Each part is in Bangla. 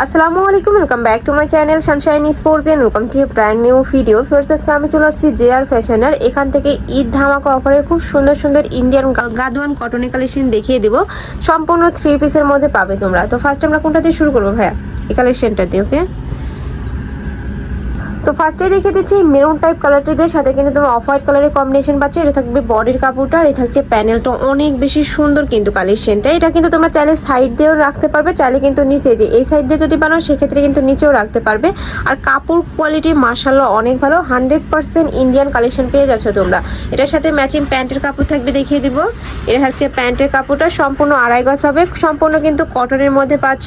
আসসালামু আলাইকুম welcome back to my channel Sunshine Sportian welcome to brand new video আজকে আমি চলে আসছি জে আর ফ্যাশনের এখান থেকে ঈদ ধামাকা অফারে খুব সুন্দর সুন্দর ইন্ডিয়ান গাদওয়ান কটনের কালেকশন দেখিয়ে দেবো। সম্পূর্ণ থ্রি পিসের মধ্যে পাবে তোমরা। তো ফার্স্ট আমরা কোনটা দিয়ে শুরু করব ভাইয়া? এই কালেকশনটা দিয়ে ওকে তো ফার্স্টে দেখে দিচ্ছি মেরুন টাইপ কালারটি দিয়ে সাথে কিন্তু তোমার অফ হোয়াইট কালারের কম্বিনেশন পাচ্ছ। এটা থাকবে বডির কাপড়টা আর এটা থাকছে প্যানেলটা অনেক বেশি সুন্দর কিন্তু কালেকশনটা এটা কিন্তু তোমরা চাইলে সাইড দিয়েও রাখতে পারবে, চাইলে কিন্তু নিচে যে এই সাইড দিয়ে যদি বানাও, সেক্ষেত্রে কিন্তু নিচেও রাখতে পারবে। আর কাপড় কোয়ালিটি মার্শাল্লাহ অনেক ভালো। হান্ড্রেড পার্সেন্ট ইন্ডিয়ান কালেকশন পেয়ে যাচ্ছ তোমরা। এটার সাথে ম্যাচিং প্যান্টের কাপড় থাকবে দেখিয়ে দিব। এটা হচ্ছে প্যান্টের কাপড়টা। সম্পূর্ণ আড়াই গজ হবে। সম্পূর্ণ কিন্তু কটনের মধ্যে পাচ্ছ।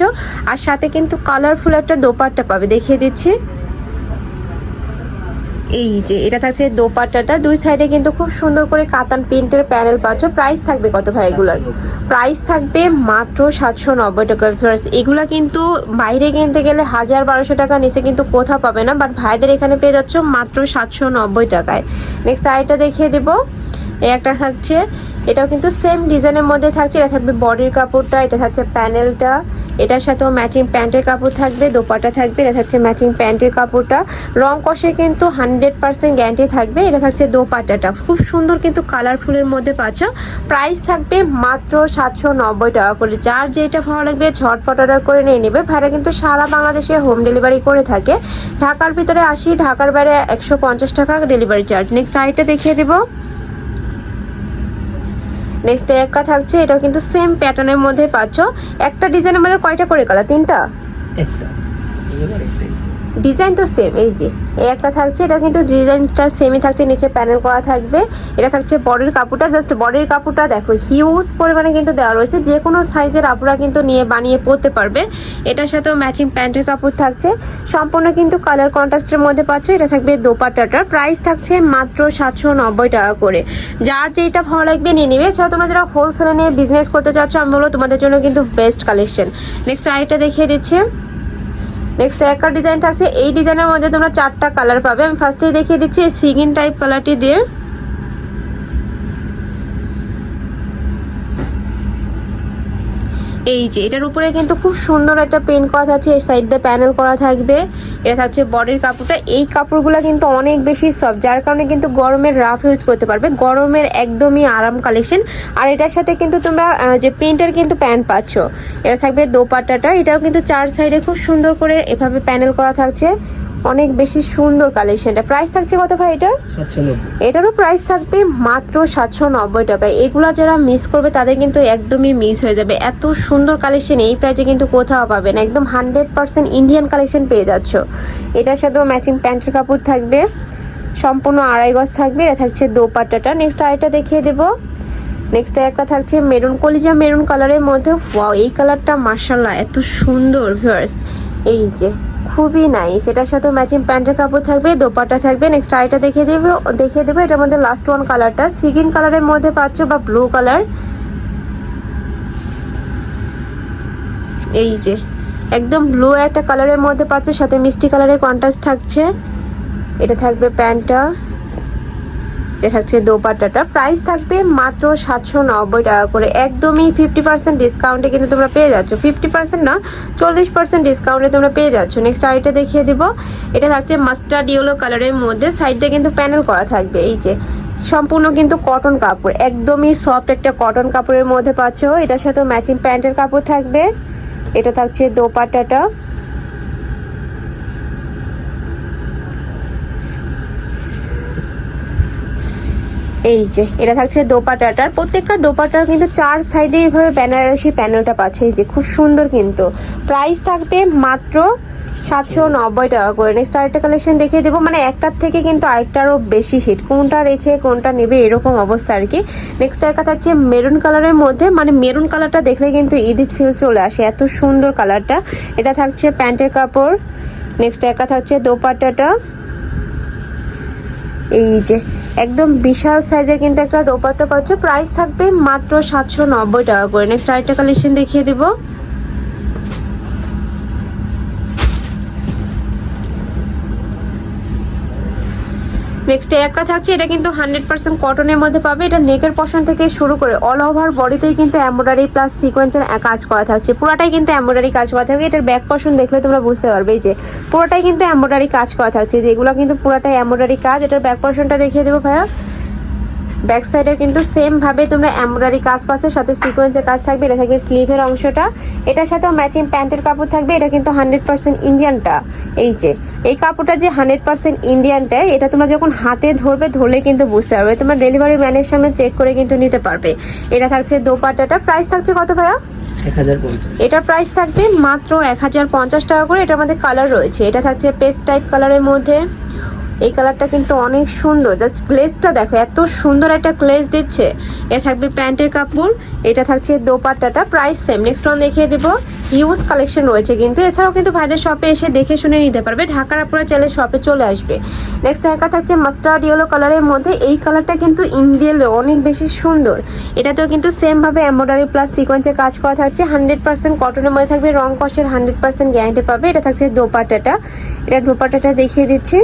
আর সাথে কিন্তু কালারফুল একটা দোপাট্টা পাবে। দেখিয়ে দিচ্ছি। এই যে, এটা থাকছে দোপাট্টাটা। দুই সাইডে কিন্তু খুব সুন্দর করে কাতান প্রিন্টের প্যানেল পাচ্ছ। প্রাইস থাকবে কত ভাই এগুলার? প্রাইস থাকবে মাত্র সাতশো নব্বই টাকা। এগুলো কিন্তু বাইরে কিনতে গেলে হাজার বারোশো টাকা নিচে কিন্তু কোথাও পাবে না বাট ভাইদের এখানে পেয়ে যাচ্ছ মাত্র সাতশো নব্বই টাকায়। নেক্সট আরেকটা দেখিয়ে দেবো। একটা থাকছে এটাও কিন্তু সেম ডিজাইনের মধ্যে থাকছে। এটা থাকবে বডির কাপড়টা, এটা থাকছে প্যানেলটা এটার সাথেও ম্যাচিং প্যান্টের কাপড় থাকবে দোপাটা থাকবে, এটা থাকছে ম্যাচিং প্যান্টের কাপড়টা। রং কষে কিন্তু হান্ড্রেড পার্সেন্ট গ্যারান্টি থাকবে। এটা থাকছে দোপাটাটা খুব সুন্দর কিন্তু কালারফুলের মধ্যে পাচ্ছ। প্রাইস থাকবে মাত্র সাতশো নব্বই টাকা করে। যার যেটা ভালো লাগবে ঝটপট অর্ডার করে নিয়ে নেবে। ভাইরা কিন্তু সারা বাংলাদেশে হোম ডেলিভারি করে থাকে। ঢাকার ভিতরে আসি, ঢাকার বাইরে একশো পঞ্চাশ টাকা ডেলিভারি চার্জ নেক্সট আরেকটা দেখিয়ে দেবো। নেক্সট একটা থাকছে, এটাও কিন্তু সেম প্যাটার্নের মধ্যে পাচ্ছ। একটা ডিজাইনের মধ্যে কয়টা করে কালার তিনটা? একটা। ডিজাইন তো সেম এই যে, এই একটা থাকছে, এটা কিন্তু ডিজাইনটা সেমই থাকছে, নিচে প্যানেল করা থাকবে। এটা থাকছে বডির কাপড়টা জাস্ট বডির কাপড়টা দেখো হিউজ পরিমাণে কিন্তু দেওয়া রয়েছে, যে কোনো সাইজের আপুরা কিন্তু নিয়ে বানিয়ে পরতে পারবে। এটার সাথেও ম্যাচিং প্যান্টের কাপড় থাকছে। সম্পূর্ণ কিন্তু কালার কন্ট্রাস্টের মধ্যে পাচ্ছ, এটা থাকবে দোপাট্টাটার প্রাইস থাকছে মাত্র সাতশো নব্বই টাকা করে। যার যেটা ভালো লাগবে নিয়ে নেবে। এছাড়া তোমরা যারা হোলসেলে নিয়ে বিজনেস করতে চাচ্ছ, আমি বলো তোমাদের জন্য কিন্তু বেস্ট কালেকশন নেক্সট আরেকটা দেখিয়ে দিচ্ছে। নেক্সট একটা ডিজাইন থাকছে। এই ডিজাইনের মধ্যে তোমরা চারটা কালার পাবে। আমি ফার্স্টেই দেখিয়ে দিচ্ছি সিগিন টাইপ কালারটি দিয়ে। এই যে, এটার উপরে কিন্তু খুব সুন্দর একটা প্রিন্ট করা থাকছে, এর সাইড দিয়ে প্যানেল করা থাকবে। এটা থাকছে বডির কাপড়টা। এই কাপড়গুলো কিন্তু অনেক বেশি সফট যার কারণে কিন্তু গরমের রাফ ইউজ করতে পারবে। গরমের একদমই আরাম কালেকশন আর এটার সাথে কিন্তু তোমরা যে প্রিন্টের কিন্তু প্যান্ট পাচ্ছ, এটা থাকবে দোপাট্টাটা। এটাও কিন্তু চার সাইডে খুব সুন্দর করে এভাবে প্যানেল করা থাকছে। অনেক বেশি সুন্দর কালেকশনটা প্রাইস থাকছে কত ভাই এটার? এটারও প্রাইস থাকবে মাত্র সাতশো নব্বই টাকায়। এগুলো যারা মিস করবে তাদের কিন্তু একদমই মিস হয়ে যাবে। এত সুন্দর কালেকশন এই প্রাইসে কিন্তু কোথাও পাবে না। একদম হান্ড্রেড পার্সেন্ট ইন্ডিয়ান কালেকশন পেয়ে যাচ্ছ। এটার সাথেও ম্যাচিং প্যান্টের কাপড় থাকবে। সম্পূর্ণ আড়াই গজ থাকবে। এটা থাকছে দোপাট্টাটা। নেক্সট আরেকটা দেখিয়ে দেবো। নেক্সট একটা থাকছে মেরুন কলিজা মেরুন কালারের মধ্যে। ওয়াও এই কালারটা মার্শাল্লাহ এত সুন্দর ভিউয়ার্স এই যে খুবই নাইস এটার সাথে ম্যাচিং প্যান্টের কাপড় থাকবে দোপাটা থাকবে। নেক্সট আইটা দেখে দেবে দেখে দেবে। এটার মধ্যে লাস্ট ওয়ান কালারটা সিগিন কালারের মধ্যে পাচ্ছ বা ব্লু কালার এই যে, একদম ব্লু একটা কালারের মধ্যে পাচ্ছ, সাথে মিষ্টি কালারের কন্ট্রাস্ট থাকছে। এটা থাকবে প্যান্টটা। এটা থাকছে দোপাট্টাটা। প্রাইস থাকবে মাত্র সাতশো নব্বই টাকা করে। একদমই ফিফটি পার্সেন্ট ডিসকাউন্টে কিন্তু তোমরা পেয়ে যাচ্ছ। ফিফটি পার্সেন্ট না, চল্লিশ পার্সেন্ট ডিসকাউন্টে তোমরা পেয়ে যাচ্ছ। নেক্সট আইটা দেখিয়ে দিব। এটা থাকছে মাস্টার্ড ইয়েলো কালারের মধ্যে। সাইড কিন্তু প্যানেল করা থাকবে। এই যে, সম্পূর্ণ কিন্তু কটন কাপড়। একদমই সফট একটা কটন কাপড়ের মধ্যে পাচ্ছ। এটার সাথে ম্যাচিং প্যান্টের কাপড় থাকবে। এটা থাকছে দোপাট্টাটা। এই যে, এটা থাকছে দোপাটাটার প্রত্যেকটা দোপাটার কিন্তু চার সাইডে এইভাবে বেনারসি প্যানেলটা পাচ্ছে। এই যে, খুব সুন্দর কিন্তু। প্রাইস থাকবে মাত্র সাতশো নব্বই টাকা করে। নেক্সট আরেকটা কালেকশন দেখিয়ে দেবো। মানে একটার থেকে কিন্তু আরেকটারও বেশি হিট কোনটা রেখে কোনটা নেবে এরকম অবস্থা আর কি। নেক্সট একটা থাকছে মেরুন কালারের মধ্যে। মানে মেরুন কালারটা দেখলে কিন্তু ঈদিত ফিল চলে আসে। এত সুন্দর কালারটা এটা থাকছে প্যান্টের কাপড়। নেক্সট একটা থাকছে দোপাট্টাটা। এই যে একদম বিশাল সাইজের কিন্তু একটা দোপাট্টা পাচ্ছ প্রাইস থাকবে মাত্র সাতশো নব্বই টাকা করে। নেক্সট আরেকটা কালেকশন দেখিয়ে দিব। নেক্সট একটা থাকছে, এটা কিন্তু হান্ড্রেড পার্সেন্ট কটনের মধ্যে পাবে। এটা নেকের পশন থেকে শুরু করে অল ওভার বডিতেই কিন্তু এম্ব্রয়ডারি প্লাস সিকোয়েন্সের কাজ করা থাকছে। পুরোটাই কিন্তু এম্ব্রয়ডারি কাজ করা থাকবে। এটার ব্যাক পশন দেখলে তোমরা বুঝতে পারবে যে, পুরোটাই কিন্তু এম্ব্রয়ডারি কাজ করা থাকছে। যেগুলো কিন্তু পুরোটাই এমব্রয়ডারি কাজ। এটার ব্যাক পশনটা দেখিয়ে দেবো ভাইয়া। ব্যাক সাইডে কিন্তু সেম ভাবে তোমরা এমব্রয়ডারি কাজ পাচ্ছ সাথে সিকোয়েন্সের কাজ থাকবে এটা থাকবে স্লিভের অংশটা। এটার সাথেও ম্যাচিং প্যান্টের কাপড় থাকবে এটা কিন্তু হান্ড্রেড পার্সেন্ট ইন্ডিয়ানটা এই যে এই কাপড়টা যে হান্ড্রেড পার্সেন্ট ইন্ডিয়ানটা এটা তোমরা যখন হাতে ধরবে ধরলে কিন্তু বুঝতে পারবে। তোমার ডেলিভারি ম্যানের সামনে চেক করে কিন্তু নিতে পারবে। এটা থাকছে দোপাটাটা প্রাইস থাকছে কত ভাইয়া? এটার প্রাইস থাকবে মাত্র এক হাজার পঞ্চাশ টাকা করে। এটার মধ্যে কালার রয়েছে। এটা থাকছে পেস্ট টাইপ কালারের মধ্যে। এই কালারটা কিন্তু অনেক সুন্দর। জাস্ট গ্লেজটা দেখো, এত সুন্দর একটা গ্লেজ দিচ্ছে। এ থাকবে প্যান্টের কাপড়, এটা থাকছে দোপাট্টাটা প্রাইস সেম নেক্সট ওয়ান দেখিয়ে দেবো হিউজ কালেকশন রয়েছে কিন্তু। এছাড়াও কিন্তু ভাইদের শপে এসে দেখে শুনে নিতে পারবে, ঢাকার আপনারা চাইলে শপে চলে আসবে। নেক্সট একটা থাকছে মাস্টার্ড ইয়েলো কালারের মধ্যে, এই কালারটা কিন্তু ইন্ডিয়াল অনেক বেশি সুন্দর। এটাতেও কিন্তু সেম ভাবে এমব্রয়ডারি প্লাস সিকোয়েন্সের কাজ করা থাকছে হান্ড্রেড পার্সেন্ট কটনের মধ্যে থাকবে, রং কস্টের হান্ড্রেড পার্সেন্ট গ্যারান্টি পাবে। এটা থাকছে দোপাট্টাটা। এটা দোপাট্টাটা দেখিয়ে দিচ্ছি।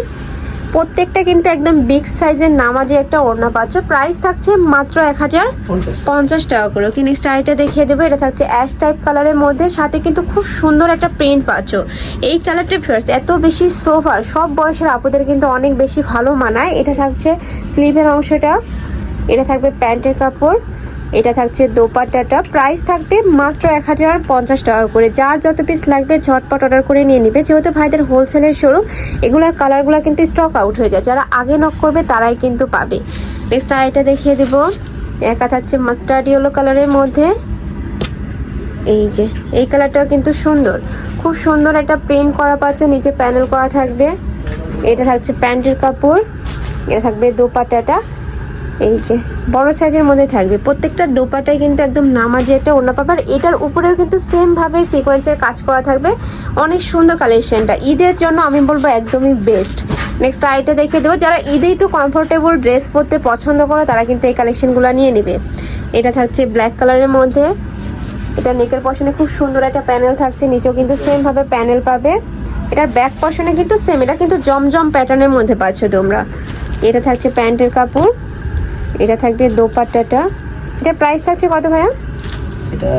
প্রত্যেকটা কিন্তু একদম বিগ সাইজের নামাজে একটা ওড়না পাচ্ছ। প্রাইস থাকছে মাত্র এক হাজার পঞ্চাশ টাকা করে। ওকে নেক্সট আইটা দেখিয়ে দেবো। এটা থাকছে অ্যাশ টাইপ কালারের মধ্যে। সাথে কিন্তু খুব সুন্দর একটা প্রিন্ট পাচ্ছ। এই কালারটা ফার্স্ট এত বেশি সোফার সব বয়সের আপুদের কিন্তু অনেক বেশি ভালো মানায়। এটা থাকছে স্লিভের অংশটা। এটা থাকবে প্যান্টের কাপড়। এটা থাকছে দোপাট্টাটা। প্রাইস থাকবে মাত্র এক হাজার পঞ্চাশ টাকা করে। যার যত পিস লাগবে ঝটপট অর্ডার করে নিয়ে নিবে। যেহেতু ভাইদের হোলসেলের শোরুম এগুলোর কালারগুলো কিন্তু স্টক আউট হয়ে যায়। যারা আগে নক করবে তারাই কিন্তু পাবে। নেক্সট আইটা দেখিয়ে দেবো। একা থাকছে মাস্টার্ড ইয়েলো কালারের মধ্যে। এই যে, এই কালারটাও কিন্তু সুন্দর। খুব সুন্দর একটা প্রিন্ট করা পাচ্ছ। নিচে প্যানেল করা থাকবে। এটা থাকছে প্যান্টের কাপড়। এটা থাকবে দোপাট্টাটা। এই যে, বড় সাইজের মধ্যে থাকবে। প্রত্যেকটা ডোপাটাই কিন্তু একদম নামাজে একটা ওড়না পাবে। আর এটার উপরেও কিন্তু সেম ভাবে সিকোয়েন্সের কাজ করা থাকবে। অনেক সুন্দর কালেকশনটা ঈদের জন্য আমি বলব একদমই বেস্ট নেক্সট আইটা দেখে দেবো। যারা ঈদে একটু কমফোর্টেবল ড্রেস পরতে পছন্দ করো, তারা কিন্তু এই কালেকশনগুলো নিয়ে নেবে। এটা থাকছে ব্ল্যাক কালারের মধ্যে। এটা নেকের পশনে খুব সুন্দর একটা প্যানেল থাকছে। নিচেও কিন্তু সেম ভাবে প্যানেল পাবে। এটার ব্যাক পশনে কিন্তু সেম এটা কিন্তু জমজম প্যাটার্নের মধ্যে পাচ্ছ তোমরা। এটা থাকছে প্যান্টের কাপড়। এটা থাকবে দোপাট্টাটা। এটার প্রাইস থাকছে কত ভাইয়া? এটা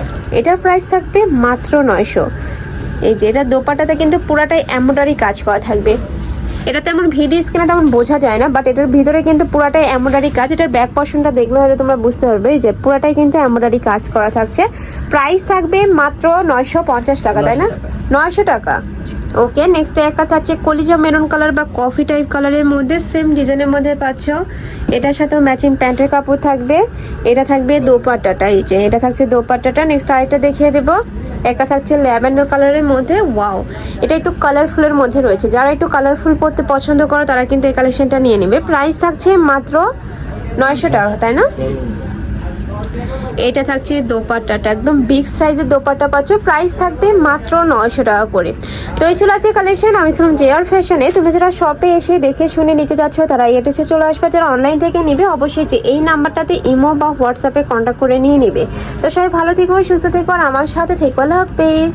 টাকা। এটার প্রাইস থাকবে মাত্র নয়শো। এই যে এটা দোপাট্টাতে কিন্তু পুরাটাই এমব্রয়ডারি কাজ করা থাকবে। এটা তেমন ভিডিও স্ক্রিনে তেমন বোঝা যায় না বাট এটার ভিতরে কিন্তু পুরাটাই এমব্রয়ডারি কাজ। এটার ব্যাক পশনটা দেখলে হয়তো তোমরা বুঝতে পারবে যে পুরাটাই কিন্তু এমব্রয়ডারি কাজ করা থাকছে। প্রাইস থাকবে মাত্র নয়শো পঞ্চাশ টাকা তাই না? নয়শো টাকা। ওকে নেক্সট একটা থাকছে কলিজা মেরুন কালার বা কফি টাইপ কালারের মধ্যে সেম ডিজাইনের মধ্যে পাচ্ছ। এটার সাথেও ম্যাচিং প্যান্টের কাপড় থাকবে। এটা থাকবে দোপাট্টাটা, এই যে এটা থাকছে দোপাট্টাটা। নেক্সট আরেকটা দেখিয়ে দেবো। একটা থাকছে ল্যাভেন্ডার কালারের মধ্যে ওয়াও এটা একটু কালারফুলের মধ্যে রয়েছে। যারা একটু কালারফুল পরতে পছন্দ করো, তারা কিন্তু এই কালেকশনটা নিয়ে নেবে। প্রাইস থাকছে মাত্র নয়শো টাকা, তাই না? এটা থাকছে দোপাট্টাটা। একদম বিগ সাইজের দোপাট্টা পাচ্ছ। প্রাইস থাকবে মাত্র নয়শো টাকা করে। তো এই ছিল আজকে কালেকশন আমি ছিলাম জেয়ার ফ্যাশনে তুমি যারা শপে এসে দেখে শুনে নিতে যাচ্ছ, তারা এই অ্যাড্রেসে চলে আসবে। যারা অনলাইন থেকে নিবে, অবশ্যই যে এই নাম্বারটাতে ইমো বা হোয়াটসঅ্যাপে কন্ট্যাক্ট করে নিয়ে নিবে। তো সবাই ভালো থেকো, সুস্থ থেকো, আর আমার সাথে থেকো। আল্লাহ হাফেজ।